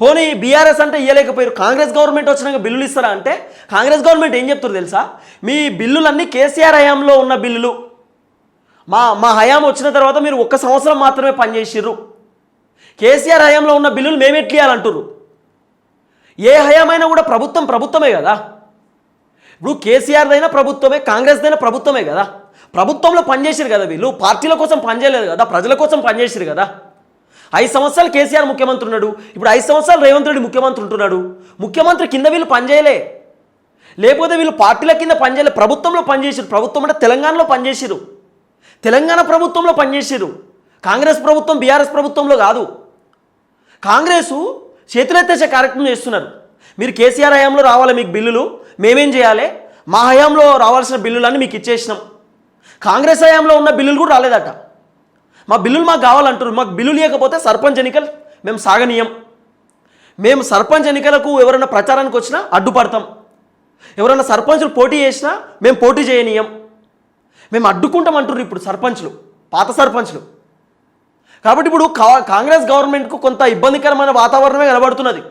పోనీ బీఆర్ఎస్ అంటే ఇవ్వలేకపోయారు కాంగ్రెస్ గవర్నమెంట్ వచ్చినాక బిల్లులు ఇస్తారా అంటే? కాంగ్రెస్ గవర్నమెంట్ ఏం చెప్తారు తెలుసా? మీ బిల్లులన్నీ కేసీఆర్ హయాంలో ఉన్న బిల్లులు. మా మా హయాం వచ్చిన తర్వాత మీరు ఒక్క సంవత్సరం మాత్రమే పనిచేసిర్రు. కేసీఆర్ హయాంలో ఉన్న బిల్లులు మేము ఎట్లియాలంటుర్రు ఏ హయామైనా కూడా ప్రభుత్వం ప్రభుత్వమే కదా. ఇప్పుడు కేసీఆర్దైనా ప్రభుత్వమే కాంగ్రెస్దైనా ప్రభుత్వమే కదా. ప్రభుత్వంలో పనిచేసారు కదా వీళ్ళు. పార్టీల కోసం పనిచేయలేదు కదా ప్రజల కోసం పనిచేసారు కదా. ఐదు సంవత్సరాలు కేసీఆర్ ముఖ్యమంత్రి ఉన్నాడు. ఇప్పుడు ఐదు సంవత్సరాలు రేవంత్ రెడ్డి ముఖ్యమంత్రి ఉంటున్నాడు. ముఖ్యమంత్రి కింద వీళ్ళు పనిచేయలే. లేకపోతే వీళ్ళు పార్టీల కింద పనిచేయలే. ప్రభుత్వంలో పనిచేసారు ప్రభుత్వం అంటే తెలంగాణలో పనిచేసారు తెలంగాణ ప్రభుత్వంలో పనిచేసారు కాంగ్రెస్ ప్రభుత్వం బీఆర్ఎస్ ప్రభుత్వంలో కాదు. కాంగ్రెసు చేతులెత్తేసే కార్యక్రమం చేస్తున్నారు. మీరు కేసీఆర్ హయాంలో రావాలి మీకు బిల్లులు. మేమేం చేయాలి? మా హయాంలో రావాల్సిన బిల్లులన్నీ మీకు ఇచ్చేసినాం. కాంగ్రెస్ హయాంలో ఉన్న బిల్లులు కూడా రాలేదట. మా బిల్లులు మాకు కావాలంటారు మాకు బిల్లులు లేకపోతే సర్పంచ్ ఎన్నికలు మేము సాగనీయం. మేము సర్పంచ్ ఎన్నికలకు ఎవరైనా ప్రచారానికి వచ్చినా అడ్డుపడతాం. ఎవరైనా సర్పంచులు పోటీ చేసినా మేము పోటీ చేయనీయం. మేము అడ్డుకుంటాం అంటున్నారు ఇప్పుడు సర్పంచ్లు పాత సర్పంచ్లు. కాబట్టి ఇప్పుడు కా- కాంగ్రెస్ గవర్నమెంట్కు కొంత ఇబ్బందికరమైన వాతావరణమే కనబడుతున్నది.